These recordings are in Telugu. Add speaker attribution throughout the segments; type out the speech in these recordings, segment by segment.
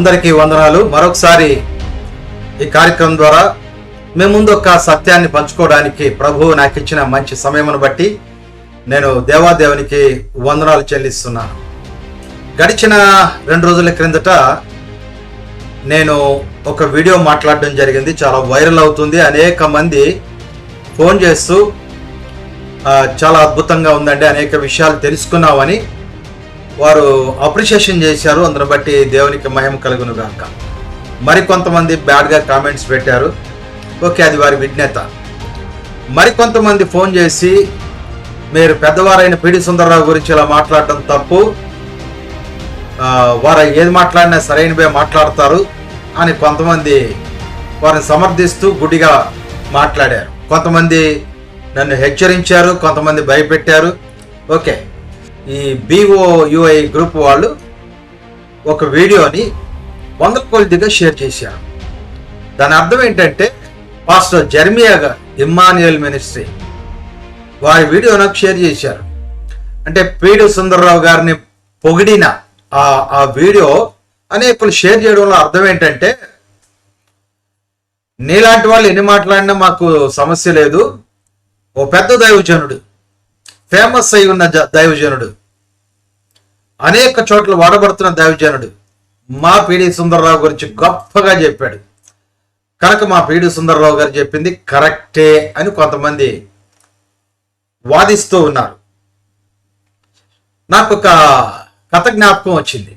Speaker 1: అందరికీ వందనాలు మరొకసారి ఈ కార్యక్రమం ద్వారా మేము ముందు ఒక సత్యాన్ని పంచుకోవడానికి ప్రభువు నాకు ఇచ్చిన మంచి సమయమును బట్టి నేను దేవాదేవునికి వందనాలు చెల్లిస్తున్నాను గడిచిన రెండు రోజుల క్రిందట నేను ఒక వీడియో మాట్లాడడం జరిగింది చాలా వైరల్ అవుతుంది అనేక మంది ఫోన్ చేస్తూ చాలా అద్భుతంగా ఉందండి అనేక విషయాలు తెలుసుకున్నామని వారు అప్రిషియేషన్ చేశారు అందును బట్టి దేవునికి మహిమ కలుగును గాక మరికొంతమంది బ్యాడ్గా కామెంట్స్ పెట్టారు ఓకే అది వారి విజ్ఞత మరికొంతమంది ఫోన్ చేసి మీరు పెద్దవారైన పిడి సుందరరావు గురించి ఇలా మాట్లాడటం తప్పు వారు ఏది మాట్లాడినా సరైనవే మాట్లాడతారు అని కొంతమంది వారిని సమర్థిస్తూ గుడిగా మాట్లాడారు కొంతమంది నన్ను హెచ్చరించారు కొంతమంది భయపెట్టారు ఓకే ఈ బిఓయుఐ గ్రూప్ వాళ్ళు ఒక వీడియోని వంద కొద్దిగా షేర్ చేశారు దాని అర్థం ఏంటంటే పాస్టర్ జర్మియా ఇమ్మాన్యుయల్ మినిస్ట్రీ వారి వీడియో నాకు షేర్ చేశారు అంటే పీడు సుందర్రావు గారిని పొగిడిన ఆ వీడియో అనేకులు షేర్ చేయడంలో అర్థం ఏంటంటే నీలాంటి వాళ్ళు ఎన్ని మాట్లాడినా మాకు సమస్య లేదు ఓ పెద్ద దైవజనుడు ఫేమస్ అయి ఉన్న దైవజనుడు అనేక చోట్ల వాడబడుతున్న దైవజనుడు మా పీడి సుందరరావు గురించి గొప్పగా చెప్పాడు కనుక మా పీడి సుందరరావు గారు చెప్పింది కరెక్టే అని కొంతమంది వాదిస్తూ ఉన్నారు నాకు ఒక కథ జ్ఞాపకం వచ్చింది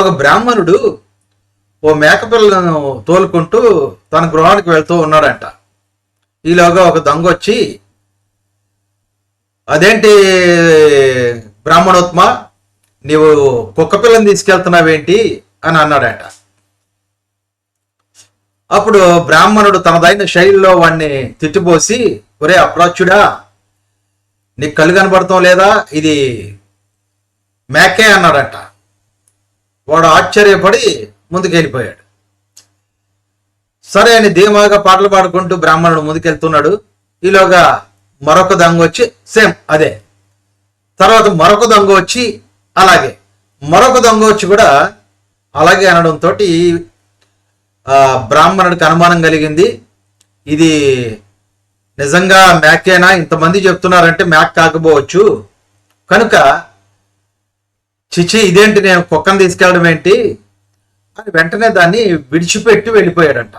Speaker 1: ఒక బ్రాహ్మణుడు ఓ మేకపిల్లను తోలుకుంటూ తన గృహానికి వెళ్తూ ఉన్నాడంట ఈలోగా ఒక దొంగ వచ్చి అదేంటి బ్రాహ్మణోత్మ నీవు కుక్క పిల్లని తీసుకెళ్తున్నావేంటి అని అన్నాడట అప్పుడు బ్రాహ్మణుడు తనదైన శైలిలో వాడిని తిట్టిపోసి ఒరే అప్రాచ్యుడా నీకు కళ్ళు కనబడతాం లేదా ఇది మేకే అన్నాడట వాడు ఆశ్చర్యపడి ముందుకెళ్ళిపోయాడు సరే అని ధీమాగా పాటలు పాడుకుంటూ బ్రాహ్మణుడు ముందుకెళ్తున్నాడు ఈలోగా మరొక దొంగ వచ్చి సేమ్ అదే తర్వాత మరొక దొంగ వచ్చి అలాగే మరొక దొంగ వచ్చి కూడా అలాగే అనడంతో బ్రాహ్మణుడికి అనుమానం కలిగింది ఇది నిజంగా మ్యాకేనా ఇంతమంది చెప్తున్నారంటే మ్యాక్ కాకపోవచ్చు కనుక చిచి ఇదేంటి నేను కుక్కను తీసుకెళ్ళడం ఏంటి అని వెంటనే దాన్ని విడిచిపెట్టి వెళ్ళిపోయాడంట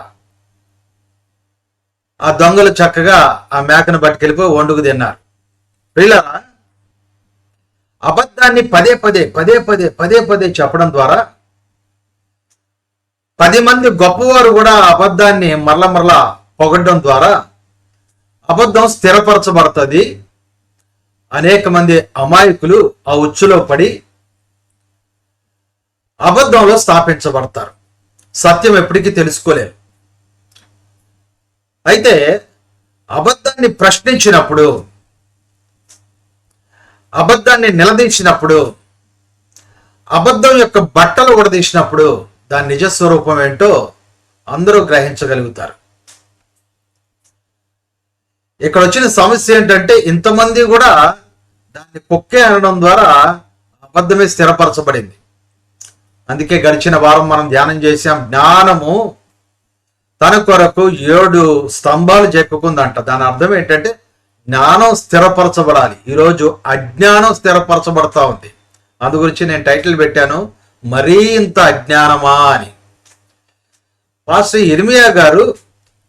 Speaker 1: ఆ దొంగలు చక్కగా ఆ మేకను పట్టుకెళ్ళిపోయి వండుకు తిన్నారు వీళ్ళరా అబద్ధాన్ని పదే పదే పదే పదే పదే పదే చెప్పడం ద్వారా పది మంది గొప్పవారు కూడా అబద్ధాన్ని మరల మరలా పొగడడం ద్వారా అబద్ధం స్థిరపరచబడుతుంది అనేక మంది అమాయకులు ఆ ఉచ్చులో పడి అబద్ధంలో స్థాపించబడతారు సత్యం ఎప్పటికీ తెలుసుకోలేరు అయితే అబద్ధాన్ని ప్రశ్నించినప్పుడు అబద్ధాన్ని నిలదీసినప్పుడు అబద్ధం యొక్క బట్టలు ఉడదీసినప్పుడు దాని నిజస్వరూపం ఏంటో అందరూ గ్రహించగలుగుతారు ఇక్కడ వచ్చిన సమస్య ఏంటంటే ఇంతమంది కూడా దాన్ని పొక్కే అనడం ద్వారా అబద్ధమే స్థిరపరచబడింది అందుకే గడిచిన వారం మనం ధ్యానం చేసాం జ్ఞానము తన కొరకు ఏడు స్తంభాలు చెప్పుకుందంట దాని అర్థం ఏంటంటే జ్ఞానం స్థిరపరచబడాలి ఈరోజు అజ్ఞానం స్థిరపరచబడతా ఉంది అందు గురించి నేను టైటిల్ పెట్టాను మరీ ఇంత అజ్ఞానమా అని పాస్టర్ ఇర్మియా గారు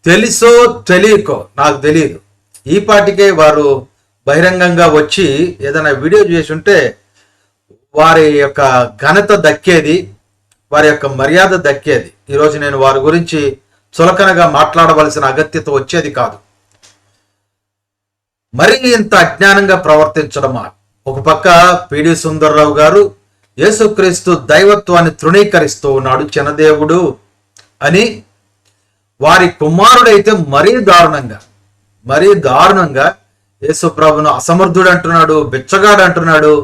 Speaker 1: తెలుసో తెలియకో నాకు తెలియదు ఈ పాటికే వారు బహిరంగంగా వచ్చి ఏదైనా వీడియో చేసి ఉంటే వారి యొక్క ఘనత దక్కేది వారి యొక్క మర్యాద దక్కేది ఈరోజు నేను వారి గురించి చులకనగా మాట్లాడవలసిన అగత్యత వచ్చేది కాదు మరి ఇంత అజ్ఞానంగా ప్రవర్తించడమా ఒక పక్క పిడి సుందర్రావు గారు యేసుక్రీస్తు దైవత్వాన్ని తృణీకరిస్తూ ఉన్నాడు చిన్నదేవుడు అని వారి కుమారుడైతే మరీ దారుణంగా మరీ దారుణంగా యేసుప్రభును అసమర్థుడు అంటున్నాడు బిచ్చగాడు అంటున్నాడు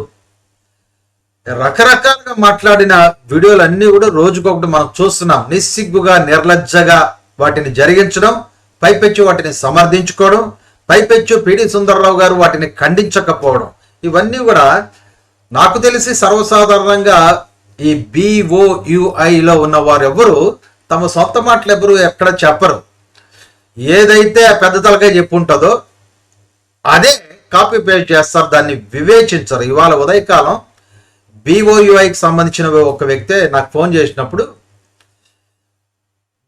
Speaker 1: రకరకాలుగా మాట్లాడిన వీడియోలన్నీ కూడా రోజుకొకటి మనం చూస్తున్నాం నిస్సిగ్గుగా నిర్లజ్జగా వాటిని జరిగించడం పైపెచ్చు వాటిని సమర్థించుకోవడం పైపెచ్చు పిడి సుందరరావు గారు వాటిని ఖండించకపోవడం ఇవన్నీ కూడా నాకు తెలిసి సర్వసాధారణంగా ఈ బీఓయుఐలో ఉన్న వారెవ్వరూ తమ సొంత మాటలు ఎవరు ఎక్కడ చెప్పరు ఏదైతే పెద్ద చెప్పు చెప్పుంటుందో అదే కాపీ పేస్ట్ చేస్తారు దాన్ని వివేచించరు ఇవాళ ఉదయకాలం బిఓయుఐకి సంబంధించిన ఒక వ్యక్తే నాకు ఫోన్ చేసినప్పుడు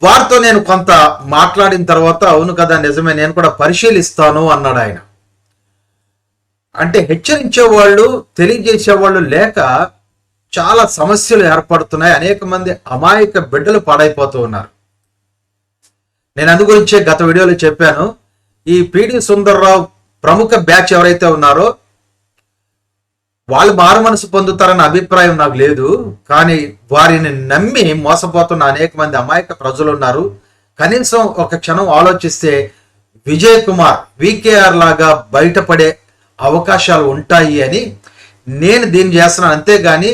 Speaker 1: వారితో నేను కొంత మాట్లాడిన తర్వాత అవును కదా నిజమే నేను కూడా పరిశీలిస్తాను అన్నాడు ఆయన అంటే హెచ్చరించేవాళ్ళు తెలియజేసేవాళ్ళు లేక చాలా సమస్యలు ఏర్పడుతున్నాయి అనేక మంది అమాయక బిడ్డలు పాడైపోతూ ఉన్నారు నేను అందుగురించే గత వీడియోలో చెప్పాను ఈ పిడి సుందర్రావు ప్రముఖ బ్యాచ్ ఎవరైతే ఉన్నారో వాళ్ళు మారు మనసు పొందుతారన్న అభిప్రాయం నాకు లేదు కానీ వారిని నమ్మి మోసపోతున్న అనేక మంది అమాయక ప్రజలు ఉన్నారు కనీసం ఒక క్షణం ఆలోచిస్తే విజయ్ కుమార్ వికేఆర్ లాగా బయటపడే అవకాశాలు ఉంటాయి అని నేను దీన్ని చేస్తున్నాను అంతేగాని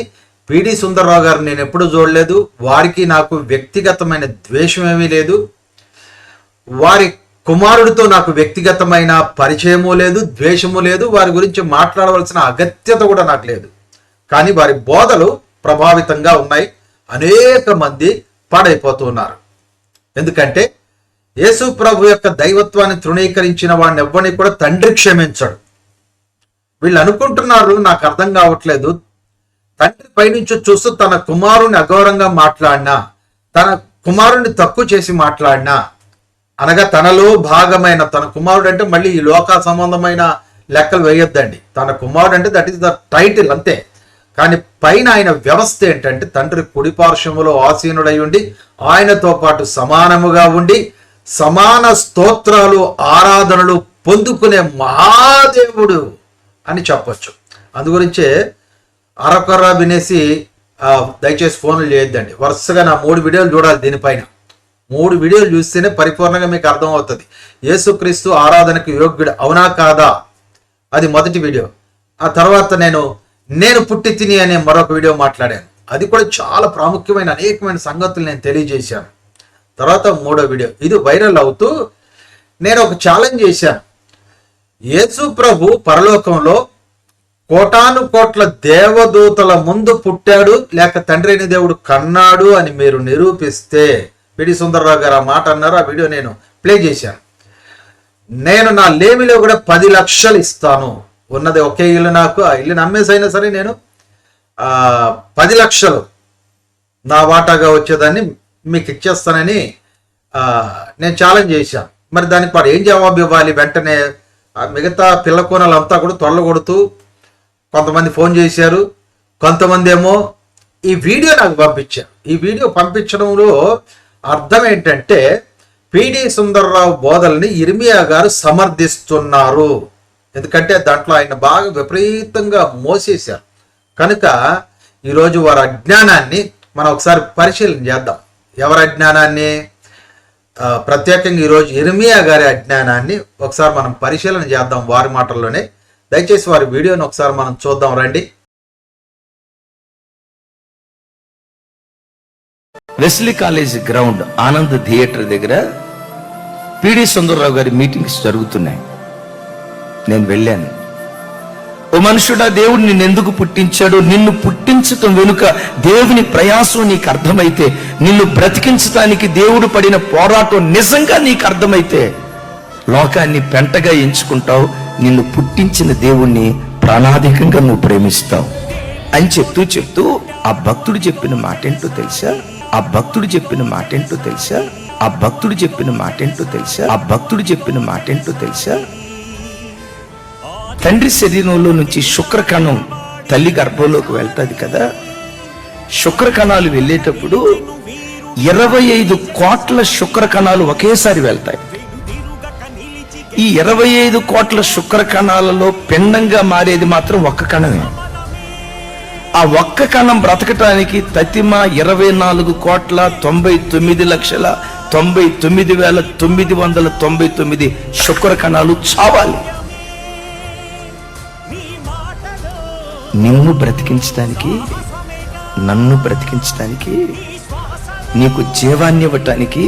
Speaker 1: పిడి సుందర్రావు గారు నేను ఎప్పుడు చూడలేదు వారికి నాకు వ్యక్తిగతమైన ద్వేషం ఏమీ లేదు వారి కుమారుడితో నాకు వ్యక్తిగతమైన పరిచయము లేదు ద్వేషము లేదు వారి గురించి మాట్లాడవలసిన అగత్యత కూడా నాకు లేదు కానీ వారి బోధలు ప్రభావితంగా ఉన్నాయి అనేక మంది పాడైపోతూ ఉన్నారు ఎందుకంటే యేసు ప్రభు యొక్క దైవత్వాన్ని తృణీకరించిన వాడిని ఎవ్వరిని కూడా తండ్రి క్షమించడు వీళ్ళు అనుకుంటున్నారు నాకు అర్థం కావట్లేదు తండ్రి పైనుంచి చూస్తూ తన కుమారుణ్ణి అఘోరంగా మాట్లాడినా తన కుమారుణ్ణి తక్కువ చేసి మాట్లాడినా అనగా తనలో భాగమైన తన కుమారుడు అంటే మళ్ళీ ఈ లోక సంబంధమైన లెక్కలు వేయొద్దండి తన కుమారుడు అంటే దట్ ఈస్ ద టైటిల్ అంతే కానీ పైన ఆయన వ్యవస్థ ఏంటంటే తండ్రి కుడి పార్శ్వములో ఆసీనుడై ఉండి ఆయనతో పాటు సమానముగా ఉండి సమాన స్తోత్రాలు ఆరాధనలు పొందుకునే మహాదేవుడు అని చెప్పొచ్చు అందుగురించే అరకొర్రా వినేసి దయచేసి ఫోన్లు చేయొద్దండి వరుసగా నా మూడు వీడియోలు చూడాలి దీనిపైన మూడు వీడియోలు చూస్తేనే పరిపూర్ణంగా మీకు అర్థమవుతుంది యేసుక్రీస్తు ఆరాధనకు యోగ్యుడు అవునా కాదా అది మొదటి వీడియో ఆ తర్వాత నేను నేను పుట్టి తిని అనే మరొక వీడియో మాట్లాడాను అది కూడా చాలా ప్రాముఖ్యమైన అనేకమైన సంగతులు నేను తెలియజేశాను తర్వాత మూడో వీడియో ఇది వైరల్ అవుతూ నేను ఒక ఛాలెంజ్ చేశాను యేసు ప్రభు పరలోకంలో కోటాను కోట్ల దేవదూతల ముందు పుట్టాడు లేక తండ్రి అయిన దేవుడు కన్నాడు అని మీరు నిరూపిస్తే పిడి సుందరరావు గారు ఆ మాట అన్నారు ఆ వీడియో నేను ప్లే చేశాను నేను నా లేమిలో కూడా పది లక్షలు ఇస్తాను ఉన్నది ఒకే ఇల్లు నాకు ఆ ఇల్లు నమ్మేసైనా సరే నేను పది లక్షలు నా వాటాగా వచ్చేదాన్ని మీకు ఇచ్చేస్తానని నేను ఛాలెంజ్ చేశాను మరి దానికి వాడు ఏం జవాబు ఇవ్వాలి వెంటనే మిగతా పిల్ల అంతా కూడా తొల్లగొడుతూ కొంతమంది ఫోన్ చేశారు కొంతమంది ఏమో ఈ వీడియో నాకు పంపించారు ఈ వీడియో పంపించడంలో అర్థం ఏంటంటే పిడి సుందర్రావు బోధల్ని ఇర్మియా గారు సమర్థిస్తున్నారు ఎందుకంటే దాంట్లో ఆయన బాగా విపరీతంగా మోసేశారు కనుక ఈరోజు వారి అజ్ఞానాన్ని మనం ఒకసారి పరిశీలన చేద్దాం ఎవరి అజ్ఞానాన్ని ప్రత్యేకంగా ఈరోజు ఇర్మియా గారి అజ్ఞానాన్ని ఒకసారి మనం పరిశీలన చేద్దాం వారి మాటల్లోనే దయచేసి వారి వీడియోని ఒకసారి మనం చూద్దాం రండి
Speaker 2: Wesley college ground Anand theatre దగ్గర పిడి సుందరరావు గారి మీటింగ్స్ జరుగుతున్నాయి నేను వెళ్ళాను ఓ మనుషుడా దేవుడు నిన్ను ఎందుకు పుట్టించాడు నిన్ను పుట్టించటం వెనుక దేవుని ప్రయాసం నీకు అర్థమైతే నిన్ను బ్రతికించడానికి దేవుడు పడిన పోరాటం నిజంగా నీకు అర్థమైతే లోకాన్ని పెంటగా ఎంచుకుంటావు నిన్ను పుట్టించిన దేవుణ్ణి ప్రాణాధికంగా నువ్వు ప్రేమిస్తావు అని చెప్తూ చెప్తూ ఆ భక్తుడు చెప్పిన మాట ఏంటో తెలుసా ఆ భక్తుడు చెప్పిన మాటేంటో తెలుసా ఆ భక్తుడు చెప్పిన మాటేంటో తెలుసా ఆ భక్తుడు చెప్పిన మాటేంటో తెలుసా తండ్రి శరీరంలో నుంచి శుక్రకణం తల్లి గర్భంలోకి వెళ్తుంది కదా శుక్రకణాలు వెళ్ళేటప్పుడు ఇరవై ఐదు కోట్ల శుక్రకణాలు ఒకేసారి వెళ్తాయి ఈ ఇరవై ఐదు కోట్ల శుక్రకణాలలో పిండంగా మారేది మాత్రం ఒక్క కణమే ఆ ఒక్క కణం బ్రతకటానికి తతిమ ఇరవై నాలుగు కోట్ల తొంభై తొమ్మిది లక్షల తొంభై తొమ్మిది వేల తొమ్మిది వందల తొంభై తొమ్మిది శుక్ర కణాలు చావాలి నిన్ను బ్రతికించడానికి నన్ను బ్రతికించడానికి నీకు జీవాన్ని ఇవ్వటానికి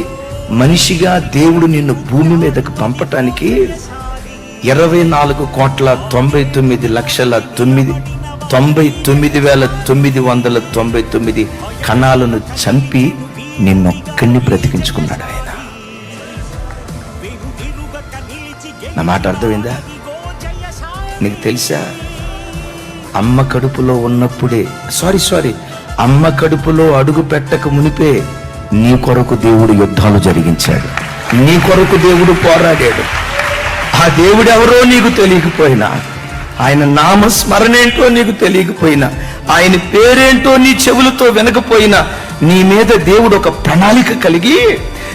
Speaker 2: మనిషిగా దేవుడు నిన్ను భూమి మీదకు పంపటానికి ఇరవై నాలుగు కోట్ల తొంభై తొమ్మిది లక్షల తొమ్మిది తొంభై తొమ్మిది వేల తొమ్మిది వందల తొంభై తొమ్మిది కణాలను చంపి నిన్నొక్కడిని బ్రతికించుకున్నాడు ఆయన నా మాట అర్థమైందా నీకు తెలుసా అమ్మ కడుపులో ఉన్నప్పుడే సారీ సారీ అమ్మ కడుపులో అడుగు పెట్టక మునిపే నీ కొరకు దేవుడు యుద్ధాలు జరిగించాడు నీ కొరకు దేవుడు పోరాడాడు ఆ దేవుడు ఎవరో నీకు తెలియకపోయినా ఆయన నామస్మరణ ఏంటో నీకు తెలియకపోయినా ఆయన పేరేంటో నీ చెవులతో వినకపోయినా నీ మీద దేవుడు ఒక ప్రణాళిక కలిగి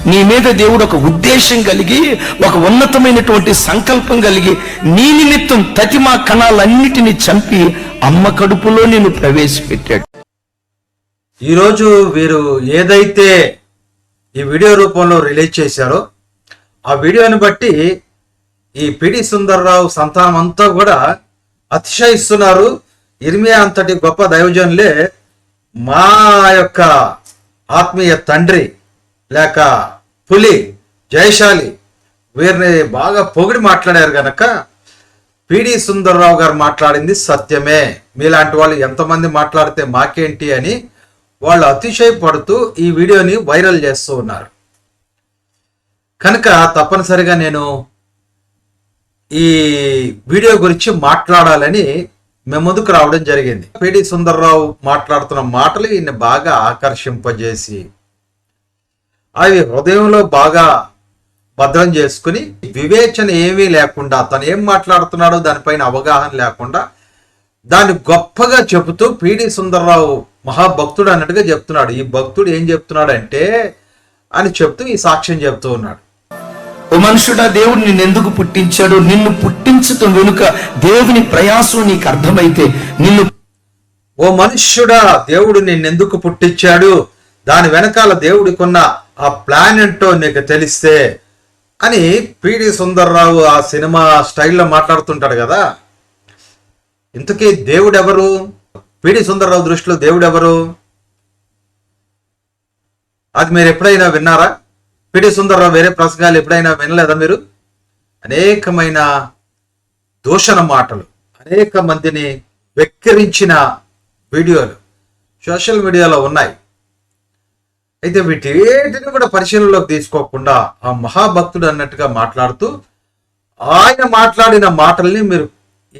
Speaker 2: నీ మీద దేవుడు ఒక ఉద్దేశం కలిగి ఒక ఉన్నతమైనటువంటి సంకల్పం కలిగి నీ నిమిత్తం తతిమా కణాలన్నిటిని చంపి అమ్మ కడుపులో నేను ప్రవేశపెట్టాడు
Speaker 1: ఈరోజు వీరు ఏదైతే ఈ వీడియో రూపంలో రిలీజ్ చేశారో ఆ వీడియోని బట్టి ఈ పిడి సుందర్రావు సంతానం అంతా కూడా అతిశయిస్తున్నారు ఇర్మియా అంతటి గొప్ప దైవజనులే మా యొక్క ఆత్మీయ తండ్రి లేక పులి జయశాలి వీరిని బాగా పొగిడి మాట్లాడారు కనుక పిడి సుందర్రావు గారు మాట్లాడింది సత్యమే మీలాంటి వాళ్ళు ఎంతమంది మాట్లాడితే మాకేంటి అని వాళ్ళు అతిశయపడుతూ ఈ వీడియోని వైరల్ చేస్తూ ఉన్నారు కనుక తప్పనిసరిగా నేను ఈ వీడియో గురించి మాట్లాడాలని మేము ముందుకు రావడం జరిగింది పేడి సుందర్రావు మాట్లాడుతున్న మాటలు ఈయన్ని బాగా ఆకర్షింపజేసి అవి హృదయంలో బాగా భద్రం చేసుకుని వివేచన ఏమీ లేకుండా తను ఏం మాట్లాడుతున్నాడో దానిపైన అవగాహన లేకుండా దాన్ని గొప్పగా చెబుతూ పిడి సుందర్రావు మహాభక్తుడు అన్నట్టుగా చెప్తున్నాడు ఈ భక్తుడు ఏం చెప్తున్నాడంటే అని చెప్తూ ఈ సాక్ష్యం చెబుతూ ఉన్నాడు ఓ మనుషుడా దేవుడు నిన్ను ఎందుకు పుట్టించాడు నిన్ను పుట్టించటం వెనుక దేవుని ప్రయాసం నీకు అర్థమైతే నిన్ను ఓ మనుష్యుడా దేవుడు ఎందుకు పుట్టించాడు దాని వెనకాల దేవుడికున్న ఆ ప్లాన్ ఏంటో నీకు తెలిస్తే అని పిడి సుందర్రావు ఆ సినిమా స్టైల్లో మాట్లాడుతుంటాడు కదా ఇంతకీ దేవుడెవరు పిడి సుందర్రావు దృష్టిలో దేవుడెవరు అది మీరు ఎప్పుడైనా విన్నారా పిటి సుందరరావు వేరే ప్రసంగాలు ఎప్పుడైనా వినలేదా మీరు అనేకమైన దూషణ మాటలు అనేక మందిని వెక్కిరించిన వీడియోలు సోషల్ మీడియాలో ఉన్నాయి అయితే వీటిని కూడా పరిశీలనలోకి తీసుకోకుండా ఆ మహాభక్తుడు అన్నట్టుగా మాట్లాడుతూ ఆయన మాట్లాడిన మాటల్ని మీరు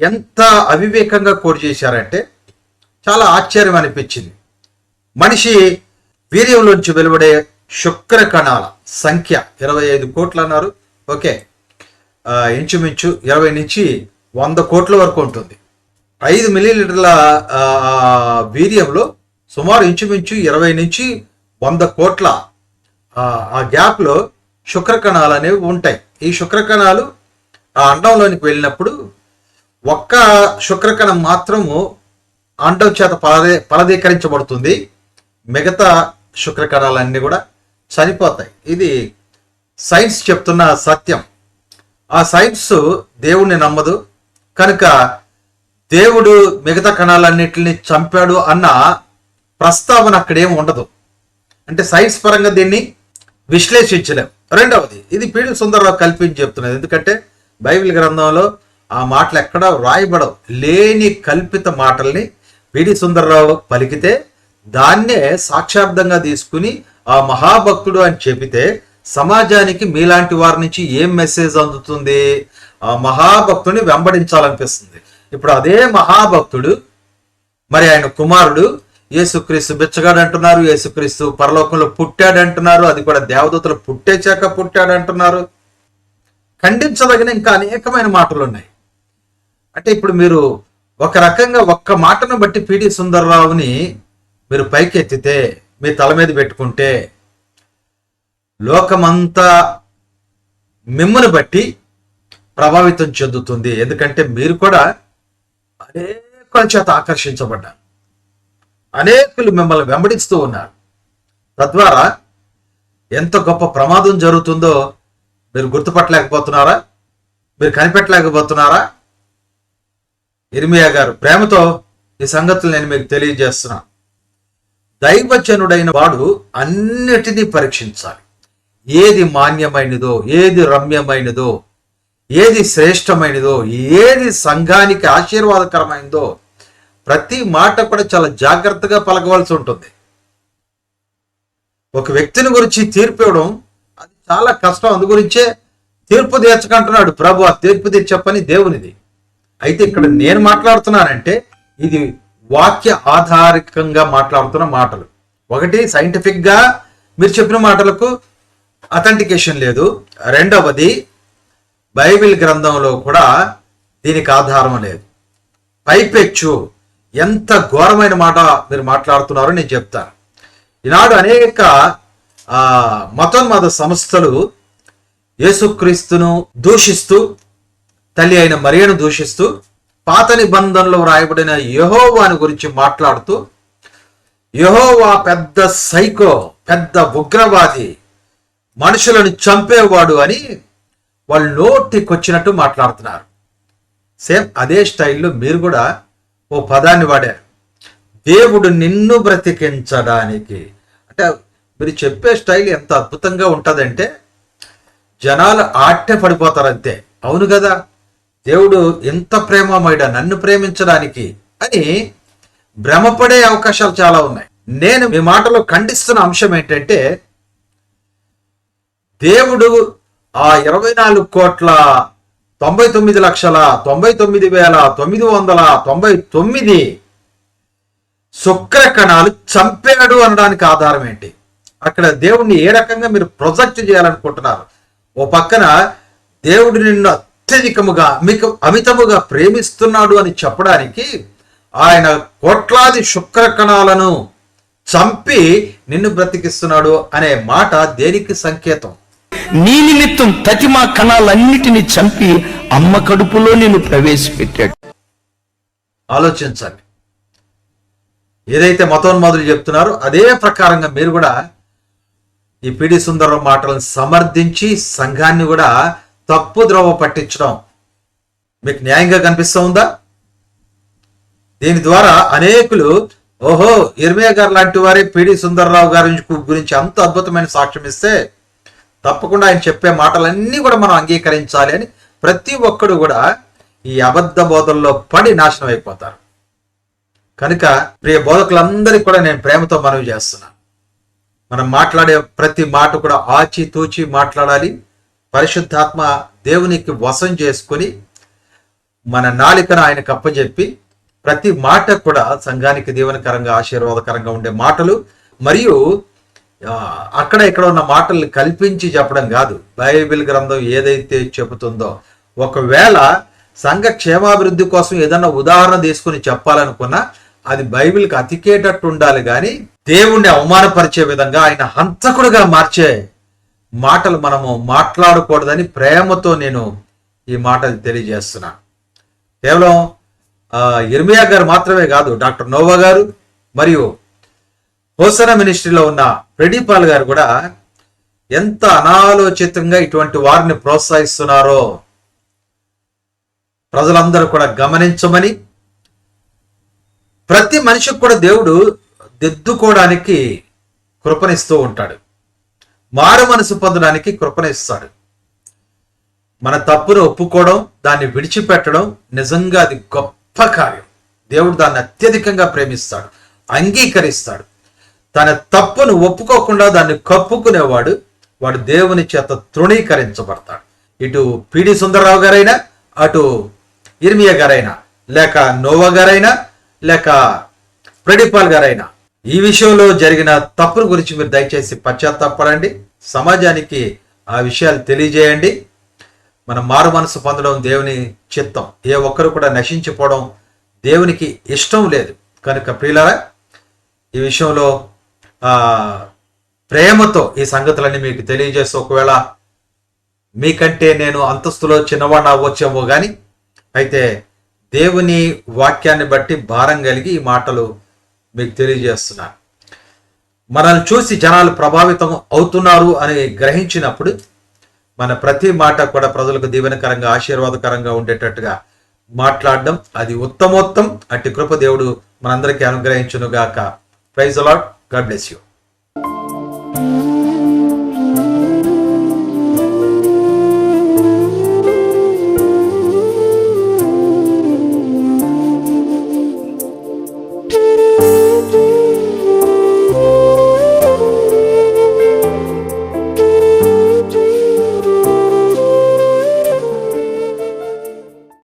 Speaker 1: ఎంత అవివేకంగా కోడ్ చేశారంటే చాలా ఆశ్చర్యం అనిపించింది మనిషి వీర్యంలోంచి వెలువడే శుక్ర కణాల సంఖ్య ఇరవై ఐదు కోట్లు అన్నారు ఓకే ఇంచుమించు ఇరవై నుంచి వంద కోట్ల వరకు ఉంటుంది ఐదు మిల్లీలీటర్ల వీర్యంలో సుమారు ఇంచుమించు ఇరవై నుంచి వంద కోట్ల ఆ గ్యాప్లో శుక్ర కణాలు అనేవి ఉంటాయి ఈ శుక్ర కణాలు ఆ అండంలోనికి వెళ్ళినప్పుడు ఒక్క శుక్రకణం మాత్రము అండం చేత పలదే ఫలదీకరించబడుతుంది మిగతా శుక్రకణాలన్నీ కూడా చనిపోతాయి ఇది సైన్స్ చెప్తున్న సత్యం ఆ సైన్స్ దేవుణ్ణి నమ్మదు కనుక దేవుడు మిగతా కణాలన్నింటిని చంపాడు అన్న ప్రస్తావన అక్కడేం ఉండదు అంటే సైన్స్ పరంగా దీన్ని విశ్లేషించలేం రెండవది ఇది పీడి సుందరరావు కల్పించి చెప్తున్నది ఎందుకంటే బైబిల్ గ్రంథంలో ఆ మాటలు ఎక్కడా వ్రాయబడవు లేని కల్పిత మాటల్ని పీడి సుందరరావు పలికితే దాన్నే సాక్షార్థంగా తీసుకుని ఆ మహాభక్తుడు అని చెబితే సమాజానికి మీలాంటి వారి నుంచి ఏం మెసేజ్ అందుతుంది ఆ మహాభక్తుడిని వెంబడించాలనిపిస్తుంది ఇప్పుడు అదే మహాభక్తుడు మరి ఆయన కుమారుడు యేసుక్రీస్తు బిచ్చగాడు అంటున్నారు యేసుక్రీస్తు పరలోకంలో పుట్టాడంటున్నారు అది కూడా దేవదూతలు పుట్టేచాక పుట్టాడంటున్నారు ఖండించదగిన ఇంకా అనేకమైన మాటలు ఉన్నాయి అంటే ఇప్పుడు మీరు ఒక రకంగా ఒక్క మాటను బట్టి పిడి సుందర్రావుని మీరు పైకెత్తితే మీ తల మీద పెట్టుకుంటే లోకమంతా మిమ్మల్ని బట్టి ప్రభావితం చెందుతుంది ఎందుకంటే మీరు కూడా అనేకుల చేత ఆకర్షించబడ్డారు అనేకులు మిమ్మల్ని వెంబడిస్తూ ఉన్నారు తద్వారా ఎంత గొప్ప ప్రమాదం జరుగుతుందో మీరు గుర్తుపట్టలేకపోతున్నారా మీరు కనిపెట్టలేకపోతున్నారా ఇర్మియా గారు ప్రేమతో ఈ సంగతులు నేను మీకు తెలియజేస్తున్నాను దైవచనుడైన వాడు అన్నిటినీ పరీక్షించాలి ఏది మాన్యమైనదో ఏది రమ్యమైనదో ఏది శ్రేష్టమైనదో ఏది సంఘానికి ఆశీర్వాదకరమైనదో ప్రతి మాట కూడా చాలా జాగ్రత్తగా పలకవలసి ఉంటుంది ఒక వ్యక్తిని గురించి తీర్పు ఇవ్వడం అది చాలా కష్టం అందు గురించే తీర్పు తీర్చకంటున్నాడు ప్రభు ఆ తీర్పు తీర్చప్పని దేవునిది అయితే ఇక్కడ నేను మాట్లాడుతున్నానంటే ఇది వాక్య ఆధారికంగా మాట్లాడుతున్న మాటలు ఒకటి సైంటిఫిక్గా మీరు చెప్పిన మాటలకు అథెంటికేషన్ లేదు రెండవది బైబిల్ గ్రంథంలో కూడా దీనికి ఆధారం లేదు పైపెచ్చు ఎంత ఘోరమైన మాట మీరు మాట్లాడుతున్నారో నేను చెప్తాను ఈనాడు అనేక మతోన్మత సంస్థలు యేసుక్రీస్తును దూషిస్తూ తల్లి అయిన మరియను దూషిస్తూ పాత నిబంధనలో వ్రాయబడిన యహోవాని గురించి మాట్లాడుతూ యహోవా పెద్ద సైకో పెద్ద ఉగ్రవాది మనుషులను చంపేవాడు అని వాళ్ళు నోటికొచ్చినట్టు మాట్లాడుతున్నారు సేమ్ అదే స్టైల్లో మీరు కూడా ఓ పదాన్ని వాడారు దేవుడు నిన్ను బ్రతికించడానికి అంటే మీరు చెప్పే స్టైల్ ఎంత అద్భుతంగా ఉంటుందంటే జనాలు ఆట్టే పడిపోతారంతే అవును కదా దేవుడు ఎంత ప్రేమమైడా నన్ను ప్రేమించడానికి అని భ్రమపడే అవకాశాలు చాలా ఉన్నాయి నేను మీ మాటలో ఖండిస్తున్న అంశం ఏంటంటే దేవుడు ఆ ఇరవై నాలుగు కోట్ల తొంభై తొమ్మిది లక్షల తొంభై తొమ్మిది వేల తొమ్మిది వందల తొంభై తొమ్మిది శుక్ర కణాలు చంపాడు అనడానికి ఆధారం ఏంటి అక్కడ దేవుడిని ఏ రకంగా మీరు ప్రొజెక్ట్ చేయాలనుకుంటున్నారు ఓ పక్కన దేవుడు నిన్ను అత్యధికముగా మీకు అమితముగా ప్రేమిస్తున్నాడు అని చెప్పడానికి ఆయన కోట్లాది శుక్ర కణాలను చంపి నిన్ను బ్రతికిస్తున్నాడు అనే మాట దేనికి సంకేతం నీ నిమిత్తం తతిమా కణాలన్నిటిని
Speaker 2: చంపి అమ్మ కడుపులో నేను ప్రవేశపెట్టాడు
Speaker 1: ఆలోచించాలి ఏదైతే మతోన్మాదులు చెప్తున్నారో అదే ప్రకారంగా మీరు కూడా ఈ పిడి సుందరం మాటలను సమర్థించి సంఘాన్ని కూడా తప్పు ద్రోవ పట్టించడం మీకు న్యాయంగా కనిపిస్తూ ఉందా దీని ద్వారా అనేకులు ఓహో ఇర్మియా గారు లాంటి వారే పిడి సుందర్రావు గారి గురించి అంత అద్భుతమైన సాక్ష్యం ఇస్తే తప్పకుండా ఆయన చెప్పే మాటలన్నీ కూడా మనం అంగీకరించాలి అని ప్రతి ఒక్కడు కూడా ఈ అబద్ధ బోధల్లో పడి నాశనం అయిపోతారు కనుక ప్రియ బోధకులందరికీ కూడా నేను ప్రేమతో మనవి చేస్తున్నాను మనం మాట్లాడే ప్రతి మాట కూడా ఆచి తూచి మాట్లాడాలి పరిశుద్ధాత్మ దేవునికి వశం చేసుకొని మన నాలికను ఆయన కప్పజెప్పి ప్రతి మాట కూడా సంఘానికి దీవనకరంగా ఆశీర్వాదకరంగా ఉండే మాటలు మరియు అక్కడ ఇక్కడ ఉన్న మాటల్ని కల్పించి చెప్పడం కాదు బైబిల్ గ్రంథం ఏదైతే చెబుతుందో ఒకవేళ సంఘ క్షేమాభివృద్ధి కోసం ఏదన్నా ఉదాహరణ తీసుకుని చెప్పాలనుకున్నా అది బైబిల్కి అతికేటట్టు ఉండాలి కానీ దేవుణ్ణి అవమానపరిచే విధంగా ఆయన హంతకుడుగా మార్చే మాటలు మనము మాట్లాడకూడదని ప్రేమతో నేను ఈ మాటలు తెలియజేస్తున్నా కేవలం ఇర్మియా గారు మాత్రమే కాదు డాక్టర్ నోవా గారు మరియు హోసన మినిస్ట్రీలో ఉన్న ప్రదీపాల్ గారు కూడా ఎంత అనాలోచితంగా ఇటువంటి వారిని ప్రోత్సహిస్తున్నారో ప్రజలందరూ కూడా గమనించమని ప్రతి మనిషికి కూడా దేవుడు దిద్దుకోవడానికి కృపనిస్తూ ఉంటాడు మారు మనసు పొందడానికి కృపణిస్తాడు మన తప్పును ఒప్పుకోవడం దాన్ని విడిచిపెట్టడం నిజంగా అది గొప్ప కార్యం దేవుడు దాన్ని అత్యధికంగా ప్రేమిస్తాడు అంగీకరిస్తాడు తన తప్పును ఒప్పుకోకుండా దాన్ని కప్పుకునేవాడు వాడు దేవుని చేత తృణీకరించబడతాడు ఇటు పిడి సుందరరావు గారైనా అటు ఇర్మియా గారైనా లేక నోవా గారైనా లేక ప్రడిపాల్ గారైనా ఈ విషయంలో జరిగిన తప్పుల గురించి మీరు దయచేసి పశ్చాత్తాపడండి సమాజానికి ఆ విషయాలు తెలియజేయండి మనం మారు మనసు పొందడం దేవుని చిత్తం ఏ ఒక్కరు కూడా నశించిపోవడం దేవునికి ఇష్టం లేదు కనుక ప్రియులరా ఈ విషయంలో ప్రేమతో ఈ సంగతులన్నీ మీకు తెలియజేసి ఒకవేళ మీకంటే నేను అంతస్తులో చిన్నవాడిని అవ్వచ్చేమో కానీ అయితే దేవుని వాక్యాన్ని బట్టి భారం కలిగి ఈ మాటలు మీకు తెలియజేస్తున్నాను మనల్ని చూసి జనాలు ప్రభావితం అవుతున్నారు అని గ్రహించినప్పుడు మన ప్రతి మాట కూడా ప్రజలకు దీవెనకరంగా ఆశీర్వాదకరంగా ఉండేటట్టుగా మాట్లాడడం అది ఉత్తమోత్తం అట్టి కృప దేవుడు మనందరికీ అనుగ్రహించునుగాక praise a lot God bless you